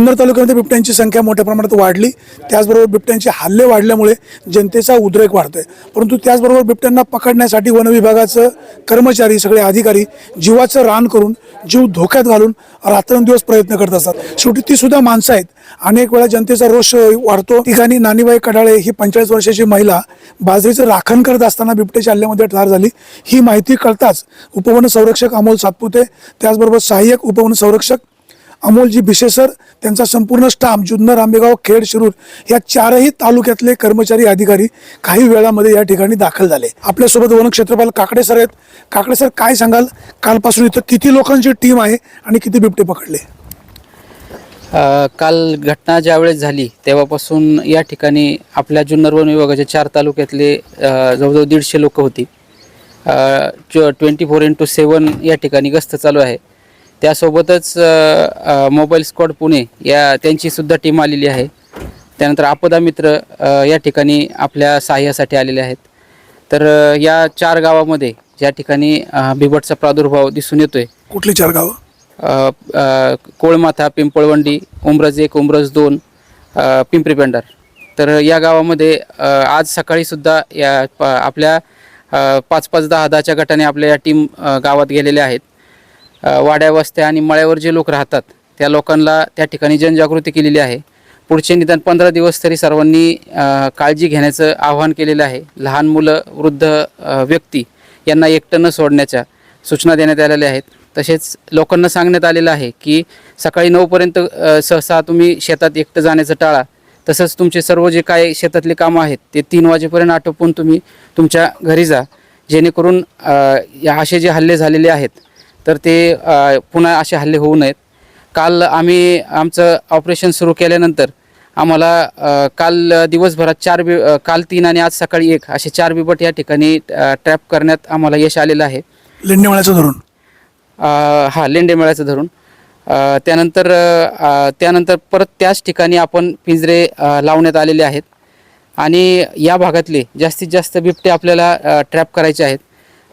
जुन्नर तालुक्यामध्ये बिबट्यांची संख्या मोठ्या प्रमाणात वाढली. त्याचबरोबर बिबट्यांचे हल्ले वाढल्यामुळे जनतेचा उद्रेक वाढतोय. परंतु त्याचबरोबर बिबट्यांना पकडण्यासाठी वन विभागाचं कर्मचारी सगळे अधिकारी जीवाचं रान करून जीव धोक्यात घालून रात्रंदिवस प्रयत्न करत असतात. शेवटी ती सुद्धा माणसं आहेत. अनेक वेळा जनतेचा रोष वाढतो. ठिकाणी नानीबाई कडाळे ही पंचेचाळीस वर्षाची महिला बाजरीचं राखण करत असताना बिबट्याच्या हल्ल्यामध्ये ठार झाली. ही माहिती कळताच उपवन संरक्षक अमोल सातपुते त्याचबरोबर सहाय्यक उपवन संरक्षक अमोलजी भिशेसर त्यांचा संपूर्ण स्टाफ जुन्नर आंबेगाव खेड शिरूर या चारही तालुक्यातले कर्मचारी अधिकारी काही वेळामध्ये या ठिकाणी दाखल झाले. आपल्यासोबत वनक्षेत्रपाल काकडे सर आहेत. काकडे सर काय सांगाल? कालपासून इथं किती लोकांची टीम आहे आणि किती बिबटे पकडले? आ, काल घटना ज्यावेळेस झाली तेव्हापासून या ठिकाणी आपल्या जुन्नर वन विभागाच्या चार तालुक्यातले जवळजवळ दीडशे लोक होती. ट्वेंटी फोर इंटू सेवन या ठिकाणी गस्त चालू आहे. त्यासोबतच मोबाईल स्क्वॉड पुणे या त्यांची सुद्धा टीम आलेली आहे. त्यानंतर आपदा मित्र या ठिकाणी आपल्या सहाय्यासाठी आलेले आहेत. तर या चार गावामध्ये ज्या ठिकाणी बिबटचा प्रादुर्भाव दिसून येतोय कुठली चार गावं? कोळमाथा पिंपळवंडी उमरज एक उमरज दोन पिंपरी पेंडार तर या गावामध्ये आज सकाळीसुद्धा या प आपल्या पाच पाच दहा दहाच्या गटाने आपल्या या टीम गावात गेलेल्या आहेत. वाड्या वस्त्या आणि मळ्यावर जे लोक राहतात त्या लोकांना त्या ठिकाणी जनजागृती केलेली आहे. पुढचे निदान पंधरा दिवस तरी सर्वांनी काळजी घेण्याचं आवाहन केलेलं आहे. लहान मुलं वृद्ध व्यक्ती यांना एकटं न सोडण्याच्या सूचना देण्यात आलेल्या आहेत. तसेच लोकांना सांगण्यात आलेलं आहे की सकाळी नऊपर्यंत सहसा तुम्ही शेतात एकटं जाण्याचं टाळा. तसंच तुमचे सर्व जे काय शेतातले कामं आहेत ते तीन वाजेपर्यंत आटोपून तुम्ही तुमच्या घरी जा. जेणेकरून या असे जे हल्ले झालेले आहेत तर ते पुन्हा असे हल्ले होऊ नयेत. काल आम्ही आमचं ऑपरेशन सुरू केल्यानंतर आम्हाला काल दिवसभरात चार बि काल तीन आणि आज सकाळी एक असे चार बिबट या ठिकाणी ट्रॅप करण्यात आम्हाला यश आलेलं आहे. लेंडेमाळ्याचं धरून? हा लेंडे मेळ्याचं धरून. त्यानंतर त्यानंतर परत त्याच ठिकाणी आपण पिंजरे लावण्यात आलेले आहेत. आणि या भागातले जास्तीत जास्त बिबटे आपल्याला ट्रॅप करायचे आहेत.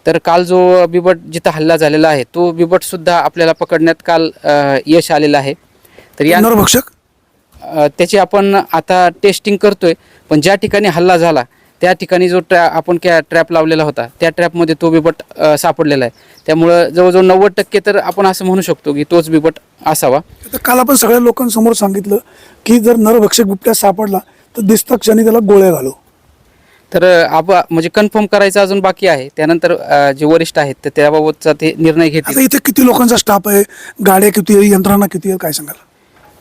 तर काल जो बिबट जिथं हल्ला झालेला आहे तो बिबटसुद्धा आपल्याला पकडण्यात काल यश आलेलं आहे. तर या नरभक्षक अ, त्याची आपण आता टेस्टिंग करतोय पण ज्या ठिकाणी हल्ला झाला त्या ठिकाणी जो ट्रॅ आपण क्या ट्रॅप लावलेला होता त्या ट्रॅपमध्ये तो बिबट सापडलेला आहे. त्यामुळं जवळजवळ नव्वद टक्के तर आपण असं म्हणू शकतो की तोच बिबट असावा. आता काल आपण सगळ्या लोकांसमोर सांगितलं की जर नरभक्षक बिबट्या सापडला तर दिसता क्षणी त्याला गोळ्या घालू. तर आप म्हणजे कन्फर्म करायचं अजून बाकी आहे. त्यानंतर अ, जे वरिष्ठ आहेत तर त्याबाबतचा ते निर्णय आता घेतील इथे किती लोकांचा स्टाफ आहे? गाड्या किती आहे? यंत्रणा किती आहे? काय सांगाल?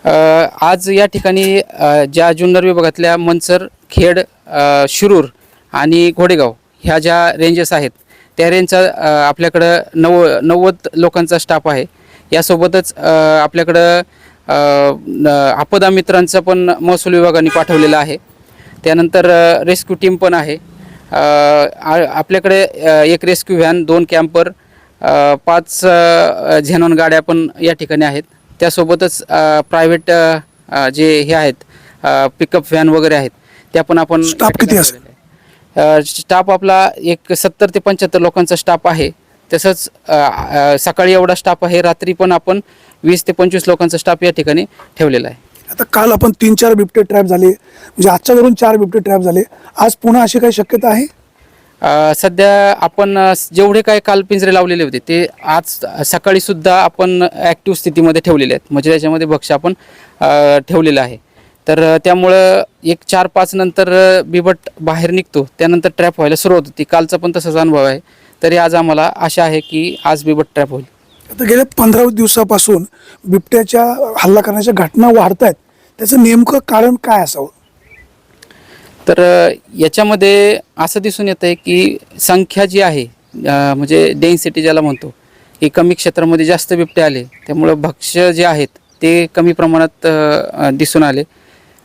अ, आज या ठिकाणी अ, ज्या जुन्नर विभागातल्या मनसर खेड अ, शिरूर आणि घोडेगाव ह्या ज्या रेंजेस आहेत त्या रेंजचा अ, आपल्याकडं नव नव्वद लोकांचा स्टाफ आहे. यासोबतच अ, आपल्याकडं अ, न- आपदा मित्रांचं पण महसूल विभागाने पाठवलेलं आहे. त्यानंतर रेस्क्यू टीम पण आहे. आपल्याकडे एक रेस्क्यू व्हॅन दोन कॅम्पर पाच झेनॉन गाड्या पण या ठिकाणी आहेत. त्यासोबतच प्रायव्हेट जे हे आहेत पिकअप व्हॅन वगैरे आहेत त्या पण आपण किती स्टाफ आपला एक सत्तर ते पंच्याहत्तर लोकांचा स्टाफ आहे. तसंच सकाळी एवढा स्टाफ आहे रात्री पण आपण वीस ते पंचवीस लोकांचा स्टाफ या ठिकाणी ठेवलेला आहे. आता काल आपण तीन चार बिबटे ट्रॅप झाले. म्हणजे आजच्या धरून चार बिबटे ट्रॅप झाले. आज पुन्हा अशी काही शक्यता आहे? अ, सध्या आपण अ, जेवढे काय काल पिंजरे लावलेले होते ते आज सकाळी सुद्धा आपण ॲक्टिव्ह स्थितीमध्ये ठेवलेले आहेत. म्हणजे त्याच्यामध्ये भक्ष आपण अ, ठेवलेलं आहे. तर अ, त्यामुळं एक चार पाच नंतर अ, बिबट बाहेर निघतो. त्यानंतर ट्रॅप व्हायला सुरुवात होती. कालचा पण तसाच अनुभव आहे. तरी आज आम्हाला आशा आहे की आज बिबट ट्रॅप होईल. आता गेल्या पंधरा दिवसापासून बिबट्याच्या हल्ला करण्याच्या घटना वाढत आहेत त्याचं नेमकं कारण काय असावं? तर याच्यामध्ये असं दिसून येतं आहे की संख्या जी आहे म्हणजे डेन्सिटी ज्याला म्हणतो की कमी क्षेत्रामध्ये जास्त बिबटे आले. त्यामुळं भक्ष्य जे आहेत ते कमी प्रमाणात दिसून आले.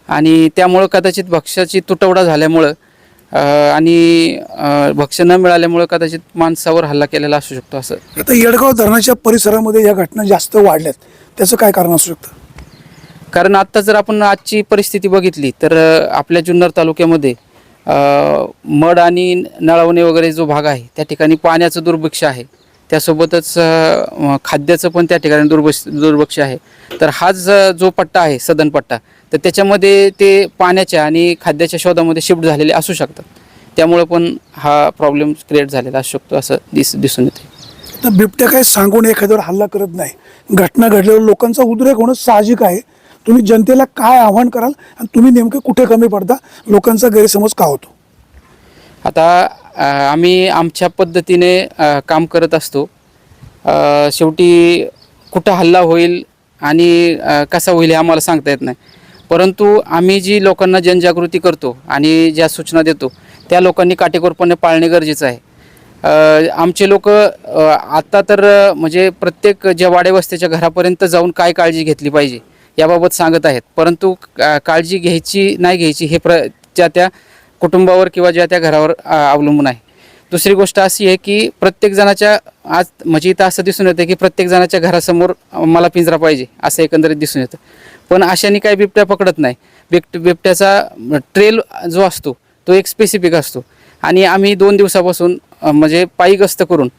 आणि त्यामुळं कदाचित भक्ष्याची तुटवडा झाल्यामुळं आणि अ, भक्ष्य न मिळाल्यामुळं कदाचित माणसावर हल्ला केलेला असू शकतो असं. आता येडगाव धरणाच्या परिसरामध्ये या घटना जास्त वाढल्यात. त्याचं काय कारण असू शकतं? कारण आत्ता जर आपण आजची परिस्थिती बघितली तर आपल्या जुन्नर तालुक्यामध्ये मड आणि नळवणे वगैरे जो भाग आहे त्या ठिकाणी पाण्याचं दुर्भिक्ष आहे. त्यासोबतच खाद्याचं पण त्या ठिकाणी दुर्बक्ष दुर्भक्ष आहे. तर हाच ज- पट्टा आहे सदन पट्टा तर त्याच्यामध्ये ते पाण्याच्या आणि खाद्याच्या शोधामध्ये शिफ्ट झालेले असू शकतात. त्यामुळे पण हा प्रॉब्लेम क्रिएट झालेला असू शकतो असं दिस दिसून येते तर बिबट्या काही सांगून एखाद्यावर हल्ला करत नाही. घटना घडल्यावर लोकांचा उद्रेक होणं साहजिक आहे. तुम्ही जनतेला काय आव्हान कराल? आणि तुम्ही नेमके कुठे कमी पडता? लोकांचा गैरसमज का होतो? आता आम्ही आमच्या पद्धतीने काम करत असतो. शेवटी कुठं हल्ला होईल आणि कसा होईल हे आम्हाला सांगता येत नाही. परंतु आम्ही जी लोकांना जनजागृती करतो आणि ज्या सूचना देतो त्या लोकांनी काटेकोरपणे पाळणे गरजेचं आहे. आमचे लोक आत्ता तर म्हणजे प्रत्येक ज्या वाडेवस्त्याच्या घरापर्यंत जाऊन काय काळजी घेतली पाहिजे याबाबत सांगत आहेत. परंतु का- काळजी घ्यायची नाही घ्यायची हे प्र त्या त्या कुटुंबावर किंवा ज्या त्या घरावर अवलंबून आहे. दुसरी गोष्ट अशी आहे की प्रत्येक जणाच्या आज म्हणजे इथं असं दिसून येतं की प्रत्येक जणाच्या घरासमोर मला पिंजरा पाहिजे असं एकंदरीत दिसून येतं. पण अशाने काही बिबट्या पकडत नाही. बिबट बिबट्याचा ट्रेल जो असतो तो एक स्पेसिफिक असतो. आणि आम्ही दोन दिवसापासून म्हणजे पायी गस्त करून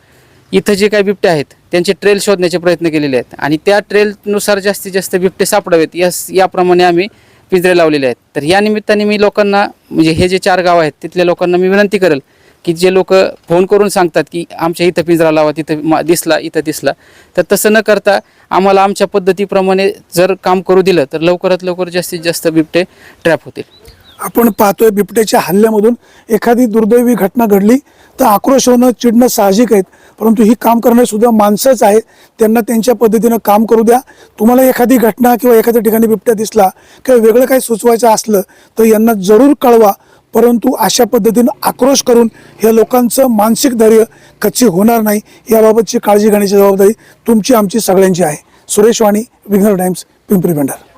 इथं जे काही बिबटे आहेत त्यांचे ट्रेल शोधण्याचे प्रयत्न केलेले आहेत. आणि त्या ट्रेलनुसार जास्तीत जास्त बिबटे सापडावेत यास याप्रमाणे आम्ही पिंजरे लावलेले आहेत. तर या निमित्ताने मी लोकांना म्हणजे हे जे चार गाव आहेत तिथल्या लोकांना मी विनंती करेल की जे लोक फोन करून सांगतात की आमच्या इथं पिंजरा लावा तिथं मा- दिसला इथं दिसला. तर तसं न करता आम्हाला आमच्या पद्धतीप्रमाणे जर काम करू दिलं तर लवकरात लवकर जास्तीत जास्त बिबटे ट्रॅप होतील. आपण पाहतोय बिबट्याच्या हल्ल्यामधून एखादी दुर्दैवी घटना घडली तर आक्रोश होणं चिडणं साहजिक आहेत. परंतु ही काम करणारेसुद्धा माणसंच आहेत. त्यांना त्यांच्या पद्धतीनं काम करू द्या. तुम्हाला एखादी घटना किंवा एखाद्या ठिकाणी बिबट्या दिसला किंवा वेगळं काही सुचवायचं असलं तर यांना जरूर कळवा. परंतु अशा पद्धतीनं आक्रोश करून या लोकांचं मानसिक धैर्य कच्ची होणार नाही. याबाबतची काळजी घेण्याची जबाबदारी तुमची आमची सगळ्यांची आहे. सुरेश वाणी विघ्नर टाइम्स पिंपरी भंडार